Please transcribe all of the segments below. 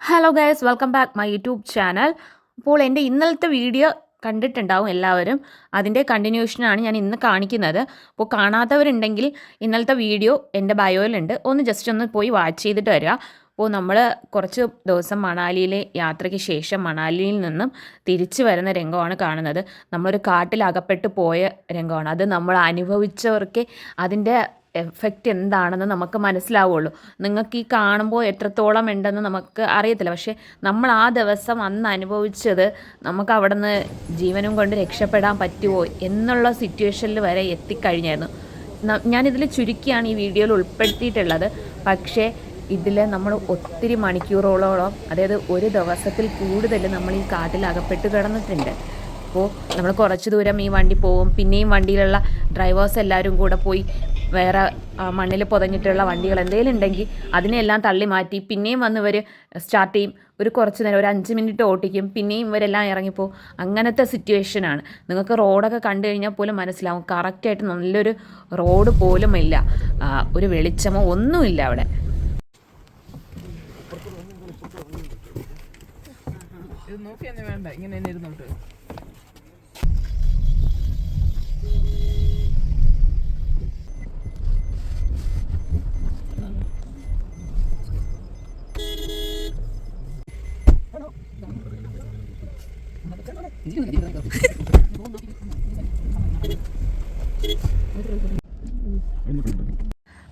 Hello guys welcome back my YouTube channel അപ്പോൾ എന്റെ ഇന്നലത്തെ വീഡിയോ കണ്ടിട്ടുണ്ടാവും എല്ലാവരും. അതിന്റെ കണ്ടിന്യൂഷനാണ് ഞാൻ ഇന്ന് കാണിക്കുന്നത്. അപ്പോൾ കാണാത്തവരുണ്ടെങ്കിൽ ഇന്നലത്തെ വീഡിയോ എന്റെ ബയോയിലുണ്ട് ഒന്ന് ജസ്റ്റ് ഒന്ന് പോയി വാച്ച് ചെയ്തിട്ട് വരിക. അപ്പോൾ നമ്മൾ കുറച്ച് ദിവസം മണാലിയിലെ യാത്രയ്ക്ക് ശേഷം മണാലിയിൽ നിന്നും തിരിച്ചു വരുന്ന രംഗമാണ് കാണുന്നത്. നമ്മളൊരു കാട്ടിൽ അകപ്പെട്ട് പോയ രംഗമാണ്. അത് നമ്മൾ അനുഭവിച്ചവർക്ക് അതിന്റെ എഫക്റ്റ് എന്താണെന്ന് നമുക്ക് മനസ്സിലാവുള്ളൂ. നിങ്ങൾക്ക് ഈ കാണുമ്പോൾ എത്രത്തോളം ഉണ്ടെന്ന് നമുക്ക് അറിയത്തില്ല. പക്ഷേ നമ്മൾ ആ ദിവസം അന്ന് അനുഭവിച്ചത് നമുക്ക് അവിടെ നിന്ന് ജീവനും കൊണ്ട് രക്ഷപ്പെടാൻ പറ്റുമോ എന്നുള്ള സിറ്റുവേഷനിൽ വരെ എത്തിക്കഴിഞ്ഞായിരുന്നു. ഞാനിതിൽ ചുരുക്കിയാണ് ഈ വീഡിയോയിൽ ഉൾപ്പെടുത്തിയിട്ടുള്ളത്. പക്ഷേ ഇതിൽ നമ്മൾ ഒത്തിരി മണിക്കൂറോളോളം അതായത് ഒരു ദിവസത്തിൽ കൂടുതൽ നമ്മൾ ഈ കാട്ടിൽ അകപ്പെട്ട് കിടന്നിട്ടുണ്ട്. അപ്പോൾ നമ്മൾ കുറച്ച് ദൂരം ഈ വണ്ടി പോവും. പിന്നെയും വണ്ടിയിലുള്ള ഡ്രൈവേഴ്സ് എല്ലാവരും കൂടെ പോയി വേറെ മണ്ണിൽ പുതഞ്ഞിട്ടുള്ള വണ്ടികൾ എന്തെങ്കിലും ഉണ്ടെങ്കിൽ അതിനെല്ലാം തള്ളി മാറ്റി. പിന്നെയും വന്ന് ഇവർ സ്റ്റാർട്ട് ചെയ്യും. ഒരു കുറച്ച് നേരം ഒരു അഞ്ച് മിനിറ്റ് ഓട്ടിക്കും പിന്നെയും ഇവരെല്ലാം ഇറങ്ങിപ്പോവും അങ്ങനത്തെ സിറ്റുവേഷനാണ് നിങ്ങൾക്ക് റോഡൊക്കെ കണ്ടു കഴിഞ്ഞാൽ പോലും മനസ്സിലാവും. കറക്റ്റായിട്ട് നല്ലൊരു റോഡ് പോലും ഇല്ല. ഒരു വെളിച്ചമോ ഒന്നുമില്ല അവിടെ. ഇത് വേണ്ട. ഇങ്ങനെ തന്നെ ഇരുന്നോട്ട്.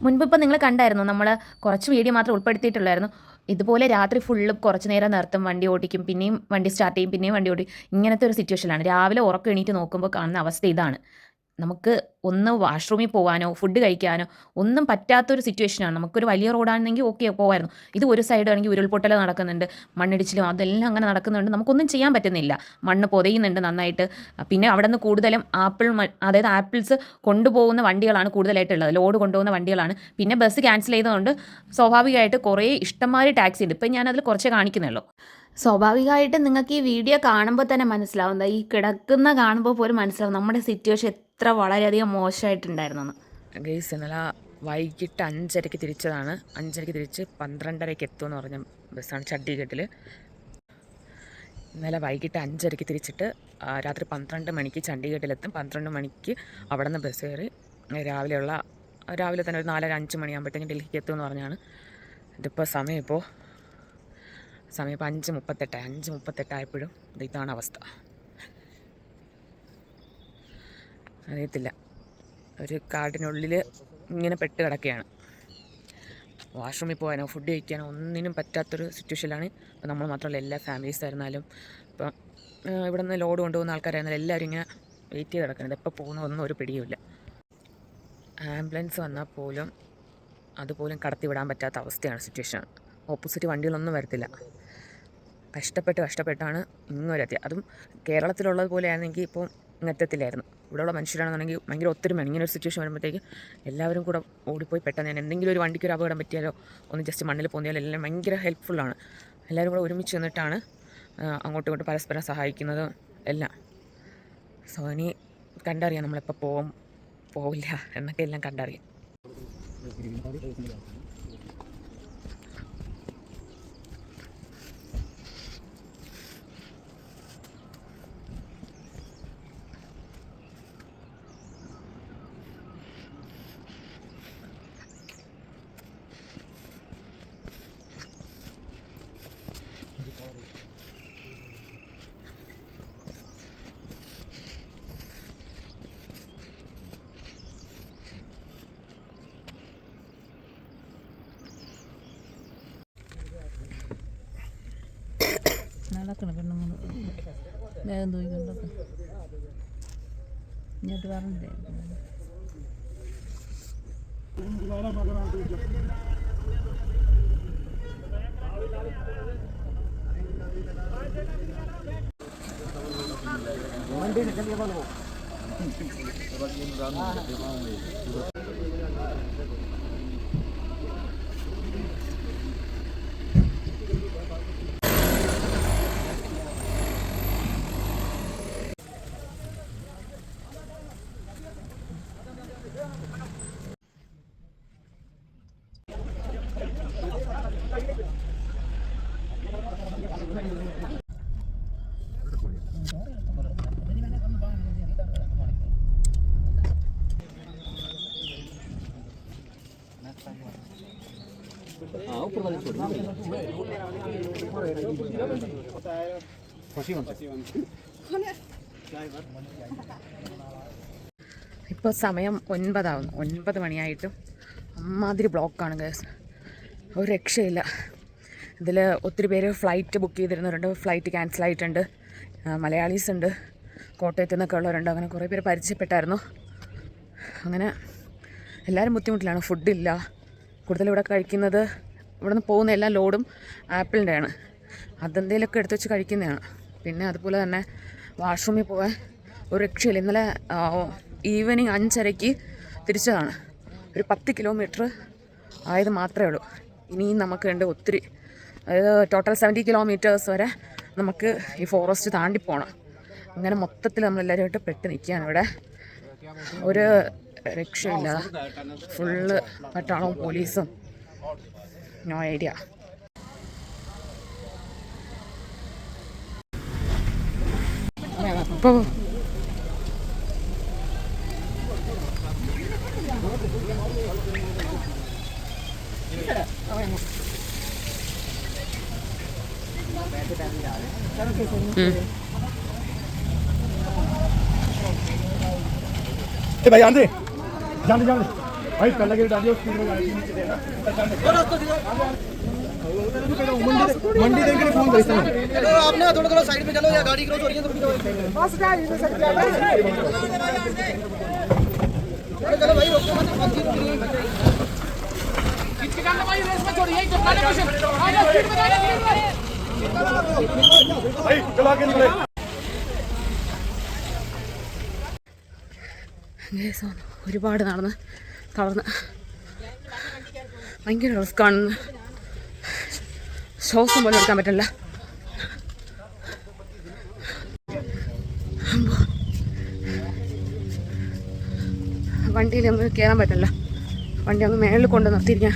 മുൻപ് ഇപ്പം നിങ്ങൾ കണ്ടായിരുന്നു നമ്മൾ കുറച്ച് വീഡിയോ മാത്രം ഉൾപ്പെടുത്തിയിട്ടുള്ളായിരുന്നു. ഇതുപോലെ രാത്രി ഫുള്ള് കുറച്ച് നേരം നിർത്തും വണ്ടി ഓടിക്കും പിന്നെയും വണ്ടി സ്റ്റാർട്ട് ചെയ്യും പിന്നെയും വണ്ടി ഓടിക്കും. ഇങ്ങനത്തെ ഒരു സിറ്റുവേഷനാണ് രാവിലെ ഉറക്കം എണീറ്റ് നോക്കുമ്പോൾ കാണുന്ന അവസ്ഥ ഇതാണ്. നമുക്ക് ഒന്ന് വാഷ്റൂമിൽ പോകാനോ ഫുഡ് കഴിക്കാനോ ഒന്നും പറ്റാത്തൊരു സിറ്റുവേഷനാണ് നമുക്കൊരു വലിയ റോഡാണെങ്കിൽ ഓക്കെ പോകായിരുന്നു ഇത് ഒരു സൈഡ് ആണെങ്കിൽ ഉരുൾപൊട്ടൽ നടക്കുന്നുണ്ട് മണ്ണിടിച്ചിലും അതെല്ലാം അങ്ങനെ നടക്കുന്നുണ്ട്. നമുക്കൊന്നും ചെയ്യാൻ പറ്റുന്നില്ല. മണ്ണ് പൊതയുന്നുണ്ട് നന്നായിട്ട്. പിന്നെ അവിടെ നിന്ന് കൂടുതലും ആപ്പിൾ അതായത് ആപ്പിൾസ് കൊണ്ടുപോകുന്ന വണ്ടികളാണ് കൂടുതലായിട്ടുള്ളത്. ലോഡ് കൊണ്ടുപോകുന്ന വണ്ടികളാണ്. പിന്നെ ബസ് ക്യാൻസൽ ചെയ്തതുകൊണ്ട് സ്വാഭാവികമായിട്ട് കുറേ ഇഷ്ടംമാതിരി ടാക്സി ഉണ്ട്. ഇപ്പം ഞാനതിൽ കുറച്ചേ കാണിക്കുന്നുള്ളൂ. സ്വാഭാവികമായിട്ട് നിങ്ങൾക്ക് ഈ വീഡിയോ കാണുമ്പോൾ തന്നെ മനസ്സിലാവുന്നത് ഈ കിടക്കുന്ന കാണുമ്പോൾ പോലും മനസ്സിലാവും. നമ്മുടെ സിറ്റുവേഷൻ എത്ര വളരെയധികം മോശമായിട്ടുണ്ടായിരുന്നു ഗൈസ് ഇന്നലെ വൈകിട്ട് അഞ്ചരയ്ക്ക് തിരിച്ചതാണ്. അഞ്ചരയ്ക്ക് തിരിച്ച് പന്ത്രണ്ടരയ്ക്ക് എത്തുമെന്ന് പറഞ്ഞ ബസ്സാണ് ചണ്ഡീഗഡിൽ ഇന്നലെ വൈകിട്ട് അഞ്ചരയ്ക്ക് തിരിച്ചിട്ട് രാത്രി പന്ത്രണ്ട് മണിക്ക് ചണ്ഡീഗഡിലെത്തും പന്ത്രണ്ട് മണിക്ക് അവിടെ നിന്ന് ബസ് കയറി. രാവിലെയുള്ള രാവിലെ തന്നെ ഒരു നാലര അഞ്ച് മണിയാകുമ്പോഴത്തേക്കും ഡൽഹിക്ക് എത്തുമെന്ന് പറഞ്ഞാണ്. ഇതിപ്പോൾ സമയം ഇപ്പോൾ സമയം ഇപ്പോൾ അഞ്ച് മുപ്പത്തെട്ടായി അഞ്ച് മുപ്പത്തെട്ടായപ്പോഴും ഇതാണ് അവസ്ഥ. അറിയത്തില്ല. ഒരു കാടിനുള്ളിൽ ഇങ്ങനെ പെട്ട് കിടക്കുകയാണ് വാഷ്റൂമിൽ പോകാനോ ഫുഡ് കഴിക്കാനോ ഒന്നിനും പറ്റാത്തൊരു സിറ്റുവേഷനിലാണ് ഇപ്പോൾ നമ്മൾ മാത്രമല്ല എല്ലാ ഫാമിലീസ് ആയിരുന്നാലും. ഇപ്പം ഇവിടെ നിന്ന് ലോഡ് കൊണ്ടുപോകുന്ന ആൾക്കാരായിരുന്നാലും എല്ലാവരും ഇങ്ങനെ വെയിറ്റ് ചെയ്ത് കിടക്കുന്നത് എപ്പോൾ പോകുന്നതൊന്നും ഒരു പിടിയുമില്ല. ആംബുലൻസ് വന്നാൽ പോലും അതുപോലും കടത്തി വിടാൻ പറ്റാത്ത അവസ്ഥയാണ് സിറ്റുവേഷൻ ഓപ്പോസിറ്റ് വണ്ടികളൊന്നും വരത്തില്ല. കഷ്ടപ്പെട്ട് കഷ്ടപ്പെട്ടാണ് ഇങ്ങോരെത്തി അതും കേരളത്തിലുള്ളത് പോലെ ആയിരുന്നെങ്കിൽ ഇപ്പോൾ ഇങ്ങെത്തത്തില്ലായിരുന്നു ഇവിടെയുള്ള മനുഷ്യരാണെന്നുണ്ടെങ്കിൽ ഭയങ്കര ഒത്തൊരുമയാണ് ഇങ്ങനെ ഒരു സിറ്റുവേഷൻ വരുമ്പോഴത്തേക്ക് എല്ലാവരും കൂടെ ഓടിപ്പോയി. പെട്ടെന്ന് ഞാൻ എന്തെങ്കിലും ഒരു വണ്ടിക്ക് ഒരു അപകടം പറ്റിയാലോ ഒന്ന് ജസ്റ്റ് മണ്ണിൽ പോന്നിയാലോ എല്ലാം ഭയങ്കര ഹെൽപ്ഫുള്ളാണ് എല്ലാവരും കൂടെ ഒരുമിച്ച് നിന്നിട്ടാണ് അങ്ങോട്ടും ഇങ്ങോട്ടും പരസ്പരം സഹായിക്കുന്നത് എല്ലാം. സോ ഇനി കണ്ടറിയാം നമ്മളെപ്പോൾ പോവും പോവില്ല എന്നൊക്കെ എല്ലാം കണ്ടറിയാം. നടക്കണം പെണ്ണുങ്ങൾ വേഗം തൂയിക്കൊണ്ടൊക്കെ ഇങ്ങോട്ട് പറഞ്ഞില്ലേ? मंडी 欲しいもんです。ഇപ്പോൾ സമയം ഒൻപതാവുന്നു. ഒൻപത് മണിയായിട്ടും അമ്മാതിരി ബ്ലോക്കാണ് ഗേസ് ഒരു രക്ഷയില്ല. ഇതിൽ ഒത്തിരി പേര് ഫ്ലൈറ്റ് ബുക്ക് ചെയ്തിരുന്നവരുണ്ട്. ഫ്ലൈറ്റ് ക്യാൻസൽ ആയിട്ടുണ്ട്. മലയാളീസ് ഉണ്ട്. കോട്ടയത്തു നിന്നൊക്കെ ഉള്ളവരുണ്ട്. അങ്ങനെ കുറേ പേര് പരിചയപ്പെട്ടായിരുന്നു. അങ്ങനെ എല്ലാവരും ബുദ്ധിമുട്ടിലാണ്. ഫുഡില്ല കൂടുതൽ ഇവിടെ കഴിക്കുന്നത് ഇവിടെ നിന്ന് പോകുന്ന എല്ലാ ലോഡും ആപ്പിളിന്റെയാണ് അതെന്തെങ്കിലുമൊക്കെ എടുത്ത് വെച്ച് കഴിക്കുന്നതാണ്. പിന്നെ അതുപോലെ തന്നെ വാഷ്റൂമിൽ പോകാൻ ഒരു രക്ഷയില്ല. ഇന്നലെ ഈവനിങ് അഞ്ചരയ്ക്ക് തിരിച്ചതാണ്. ഒരു പത്ത് കിലോമീറ്റർ ആയത് മാത്രമേ ഉള്ളൂ. ഇനിയും നമുക്ക് വേണ്ട ഒത്തിരി അതായത് ടോട്ടൽ സെവന്റി കിലോമീറ്റേഴ്സ് വരെ നമുക്ക് ഈ ഫോറസ്റ്റ് താണ്ടി പോകണം അങ്ങനെ മൊത്തത്തിൽ നമ്മളെല്ലാവരുമായിട്ട് പെട്ട് നിൽക്കുകയാണ് ഇവിടെ. ഒരു രക്ഷയില്ല. ഫുള്ള് പട്ടാളവും പോലീസും നോ ഐഡിയ അപ്പോൾ हम्म। ए भाई, आंदे। जान जान। भाई पहले के डालियो स्पीड में गाड़ी नीचे देना। मंडी देख के फ़ोन करता हूँ चलो आप ना थोड़ा थोड़ा साइड में चलो, या गाड़ी क्रॉस हो रही है थोड़ी बस जा ये सर चलो चलो भाई रोको मत खींच के जाना भाई रेस में छोड़िए जब गाड़ी में आ जा स्पीड में गाड़ी ഒരുപാട് നടന്ന് തളർന്ന്. ഭയങ്കര റിസ്ക്കാണെന്ന് ശ്വാസം പോലും എടുക്കാൻ പറ്റില്ല. വണ്ടിയിൽ നമുക്ക് കയറാൻ പറ്റില്ല. വണ്ടി ഒന്ന് മേളിൽ കൊണ്ട് നിർത്തിയിരിക്കാൻ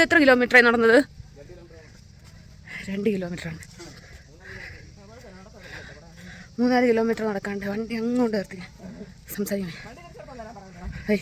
ഇത് എത്ര കിലോമീറ്ററായി നടന്നത്? രണ്ട് കിലോമീറ്ററാണ്. മൂന്നാൽ കിലോമീറ്റർ നടക്കാണ്ട് വണ്ടി അങ്ങോട്ട് നിർത്തി. സംസാരിക്കണേ. ഹൈ